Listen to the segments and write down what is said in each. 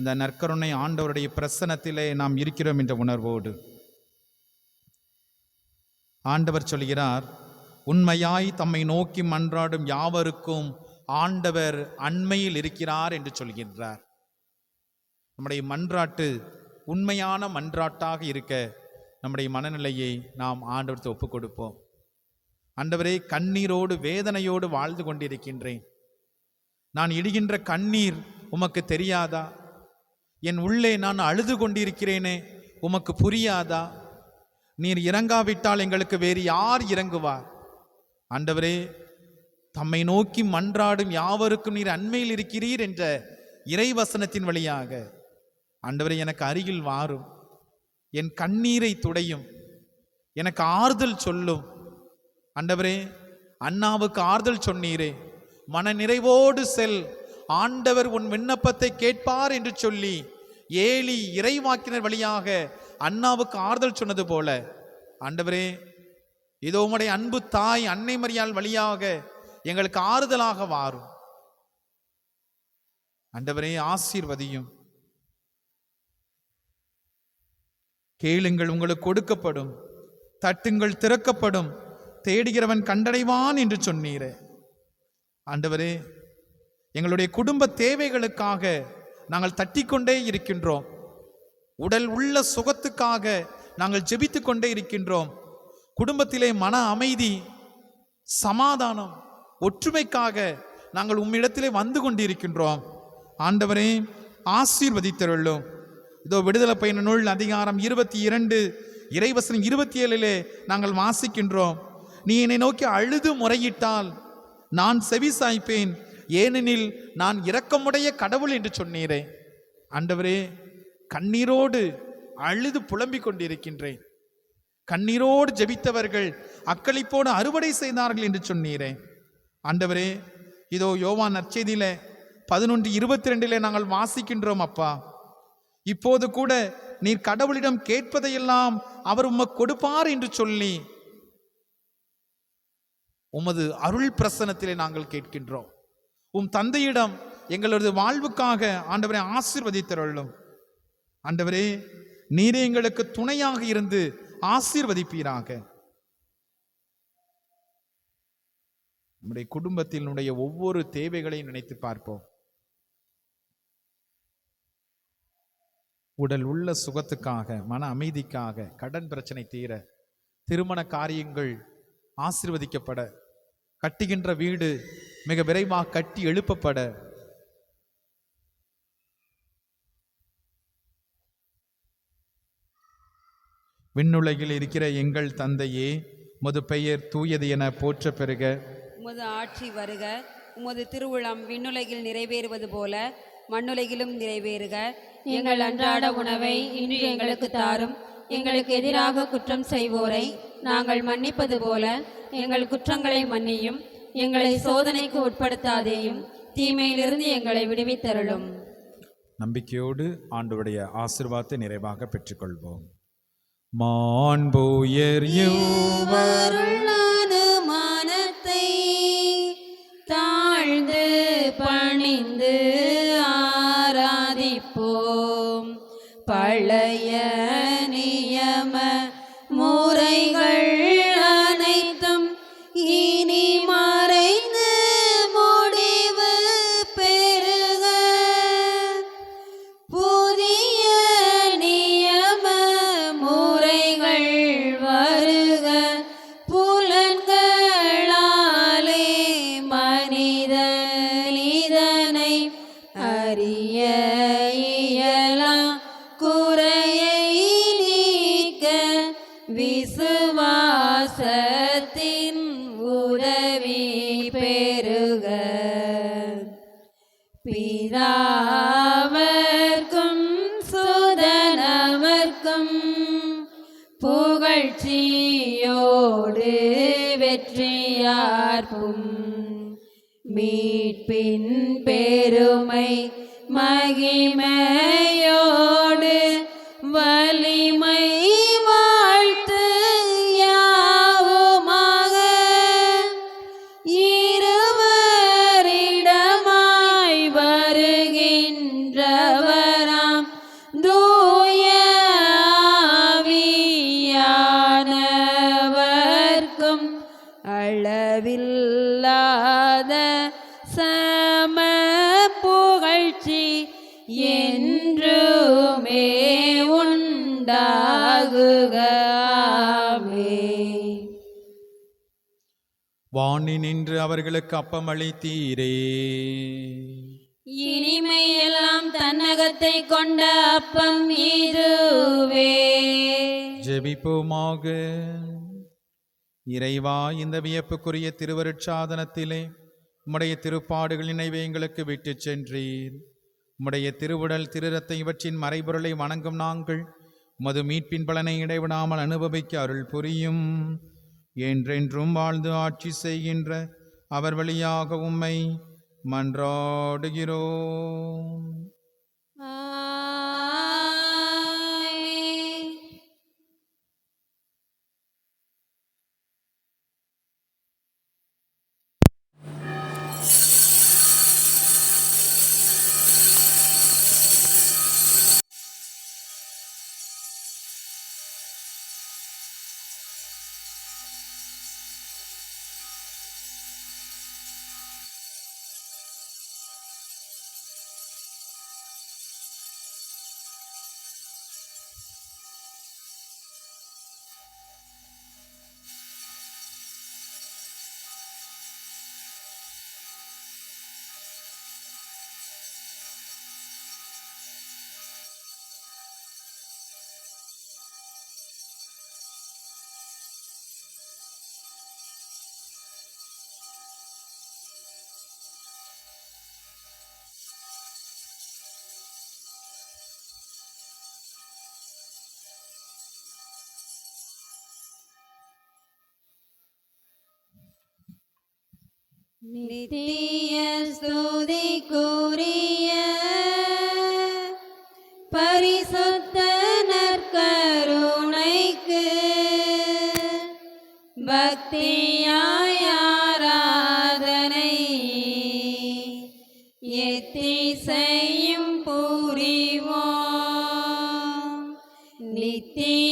இந்த நற்கருணை ஆண்டவருடைய பிரசனத்திலே நாம் இருக்கிறோம் என்ற உணர்வோடு. ஆண்டவர் சொல்கிறார் உண்மையாய் தம்மை நோக்கி மன்றாடும் யாவருக்கும் ஆண்டவர் அண்மையில் இருக்கிறார் என்று சொல்கின்றார். நம்முடைய மன்றாட்டு உண்மையான மன்றாட்டாக இருக்க நம்முடைய மனநிலையை நாம் ஆண்டவருக்கு ஒப்புக் கொடுப்போம். ஆண்டவரே கண்ணீரோடு வேதனையோடு வாழ்ந்து கொண்டிருக்கின்றேன். நான் இடுகின்ற கண்ணீர் உமக்கு தெரியாதா? என் உள்ளே நான் அழுது கொண்டிருக்கிறேனே உமக்கு புரியாதா? நீர் இறங்காவிட்டால் எங்களுக்கு வேறு யார் இறங்குவார்? ஆண்டவரே தம்மை நோக்கி மன்றாடும் யாவருக்கும் நீர் அண்மையில் இருக்கிறீர் என்ற இறைவசனத்தின் வழியாக. ஆண்டவரே எனக்கு அருகில் வாரும். என் கண்ணீரை துடையும். எனக்கு ஆறுதல் சொல்லும். ஆண்டவரே அண்ணாவுக்கு ஆறுதல் சொன்னீரே. மன நிறைவோடு செல். ஆண்டவர் உன் விண்ணப்பத்தை கேட்பார் என்று சொல்லி ஏலி இறைவாக்கினர் வழியாக அண்ணாவுக்கு ஆறுதல் சொன்னது போல ஆண்டவரே இதோ உம்முடைய அன்பு தாய் அன்னை மரியாள் வழியாக எங்களுக்கு ஆறுதலாக வாரும். ஆண்டவரே ஆசீர்வதியும். கேளுங்கள் உங்களுக்கு கொடுக்கப்படும். தட்டுங்கள் திறக்கப்படும். தேடுகிறவன் கண்டடைவான் என்று சொன்னீரே. ஆண்டவரே எங்களுடைய குடும்ப தேவைகளுக்காக நாங்கள் தட்டிக்கொண்டே இருக்கின்றோம். உடல் உள்ள சுகத்துக்காக நாங்கள் ஜெபித்து கொண்டே இருக்கின்றோம். குடும்பத்திலே மன அமைதி சமாதானம் ஒற்றுமைக்காக நாங்கள் உம்மிடத்திலே வந்து கொண்டிருக்கின்றோம். ஆண்டவரே ஆசீர்வதித்தருளும். இதோ விடுதலை பயண நூல் அதிகாரம் இருபத்தி இரண்டு இறைவசனம் இருபத்தி ஏழிலே நாங்கள் வாசிக்கின்றோம். நீ என்னை நோக்கி அழுது முறையிட்டால் நான் செவி சாய்ப்பேன் ஏனெனில் நான் இரக்கமுடைய கடவுள் என்று சொன்னீரே. ஆண்டவரே கண்ணீரோடு அழுது புலம்பிக் கொண்டிருக்கின்றேன். கண்ணீரோடு ஜெபித்தவர்கள் அக்களிப்போடு அறுவடை செய்தார்கள் என்று சொன்னீரே. ஆண்டவரே இதோ யோவான் நற்செய்தியில பதினொன்று இருபத்தி ரெண்டிலே நாங்கள் வாசிக்கின்றோம் அப்பா. இப்போது கூட நீர் கடவுளிடம் கேட்பதையெல்லாம் அவர் உமக்கு கொடுப்பார் என்று சொல்லி உமது அருள் பிரசனத்திலே நாங்கள் கேட்கின்றோம். உம் தந்தையிடம் எங்களது வாழ்வுக்காக ஆண்டவரை ஆசீர்வதித்தருளும். ஆண்டவரே நீரே எங்களுக்கு துணையாக இருந்து ஆசீர்வதிப்பீராக. நம்முடைய குடும்பத்தினுடைய ஒவ்வொரு தேவைகளையும் நினைத்து பார்ப்போம். உடல் உள்ள சுகத்துக்காக மன அமைதிக்காக கடன் பிரச்சனை தீர திருமண காரியங்கள் ஆசிர்வதிக்கப்பட கட்டுகின்ற வீடு மிக விரைவாக கட்டி எழுப்பப்பட. விண்ணுலகில் இருக்கிற எங்கள் தந்தையே முது பெயர் தூயது என போற்ற பெறுக. உமது ஆட்சி வருக. உமது திருவுளம் விண்ணுலகில் நிறைவேறுவது போல மண்ணுலகிலும் நிறைவேறுக. எங்கள் அன்றாட உணவை இன்று எங்களுக்கு தாரும். எங்களுக்கு எதிராக குற்றம் செய்வோரை நாங்கள் மன்னிப்பது போல எங்கள் குற்றங்களை மன்னியும் எங்களை சோதனைக்கு உட்படுத்தாதேயும் தீமையிலிருந்து எங்களை விடுவித்தருளும். நம்பிக்கையோடு ஆண்டவருடைய ஆசிர்வாதத்தை நிறைவாக பெற்றுக்கொள்வோம். மாண்புயர் அனுமானத்தை தாழ்ந்து பணிந்து ஆராதிப்போம். பழைய பிதாவர்க்கும் சுதனவர்க்கும் புகழ்ச்சியோடு வெற்றியார்பும் மீட்பின் பெருமை மகிமை அளவில்லாத சம புகழ்ச்சி என்றுமே உண்டாகுகவே வாணி நின்று அவர்களுக்கு அப்பமளித்தீரே. இனிமையெல்லாம் தன்னகத்தை கொண்ட அப்பம் இதுவே. ஜெபிப்போமாக. இறைவா இந்த வியப்புக்குரிய திருவருட்சாதனத்திலே உம்முடைய திருப்பாடுகள் நினைவை எங்களுக்கு விட்டுச் சென்றீர். உம்முடைய திருவுடல் திருரத்தை இவற்றின் மறைபொருளை வணங்கும் நாங்கள் மது மீட்பின் பலனை இடைவிடாமல் அனுபவிக்க அருள் புரியும். என்றென்றும் வாழ்ந்து ஆட்சி செய்கின்ற அவர் வழியாக உம்மை மன்றாடுகிறோம். நித்திய ஸ்துதிக்குரிய பரிசுத்த நற்கருணைக்கு பக்தியாய் ஆராதனை செய்யும் புரிவோம் நித்திய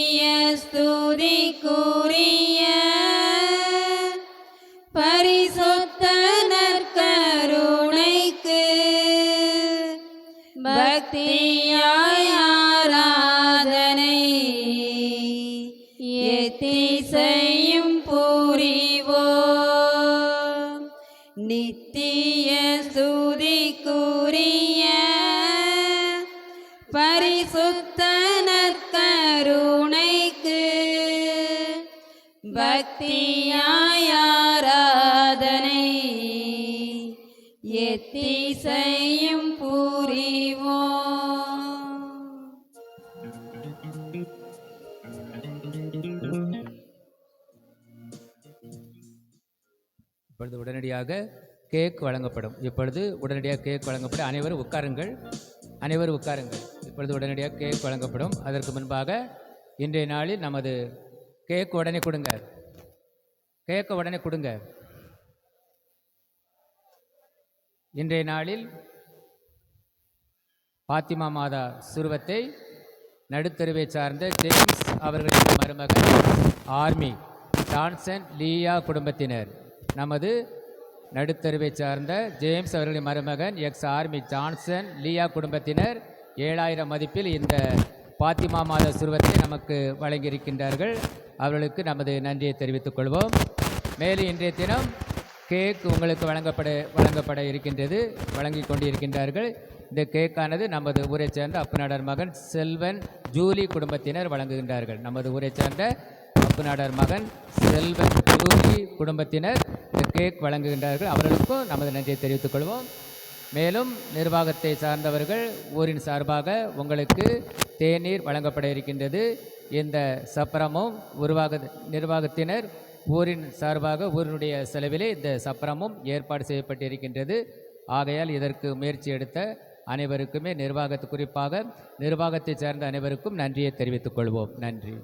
உடனடியாக கேக் வழங்கப்படும். இப்பொழுது உடனடியாக கேக் வழங்கப்படும் அனைவரும் உட்காருங்கள். அனைவரும் உட்காருங்கள். இப்பொழுது உடனடியாக கேக் வழங்கப்படும். அதற்கு முன்பாக இன்றைய நாளில் நமது கேக் உடனே கொடுங்க. கேக்கை உடனே கொடுங்க. இன்றைய நாளில் பாத்திமா மாதா சுருவத்தை நடுத்தருவை சார்ந்த ஜேம்ஸ் அவர்களின் மருமகன் ஆர்மி டான்சன் லீயா குடும்பத்தினர். நமது நடுத்தருவை சார்ந்த ஜேம்ஸ் அவர்களின் மருமகன் எக்ஸ் ஆர்மி ஜான்சன் லியா குடும்பத்தினர் ஏழாயிரம் மதிப்பில் இந்த பாத்திமா மாத சுருவத்தை நமக்கு வழங்கியிருக்கின்றார்கள். அவர்களுக்கு நமது நன்றியை தெரிவித்துக் கொள்வோம். மேலும் இன்றைய தினம் கேக் உங்களுக்கு வழங்கப்பட வழங்கப்பட இருக்கின்றது. வழங்கி கொண்டிருக்கின்றார்கள். இந்த கேக்கானது நமது ஊரைச் சேர்ந்த அப்புநாடர் மகன் செல்வன் ஜூலி குடும்பத்தினர் வழங்குகின்றார்கள். நமது ஊரைச் சேர்ந்த அப்புநாடர் மகன் செல்வன் ஜூலி குடும்பத்தினர் கேக் வழங்குகின்றார்கள். அவர்களுக்கும் நமது நன்றியை தெரிவித்துக் கொள்வோம். மேலும் நிர்வாகத்தை சார்ந்தவர்கள் ஊரின் சார்பாக உங்களுக்கு தேநீர் வழங்கப்பட இருக்கின்றது. இந்த சப்பரமும் உருவாக நிர்வாகத்தினர் ஊரின் சார்பாக ஊரினுடைய செலவிலே இந்த சப்பரமும் ஏற்பாடு செய்யப்பட்டிருக்கின்றது ஆகையால் இதற்கு முயற்சி எடுத்த அனைவருக்குமே நிர்வாகத்து குறிப்பாக நிர்வாகத்தை சேர்ந்த அனைவருக்கும் நன்றியை தெரிவித்துக் கொள்வோம். நன்றி.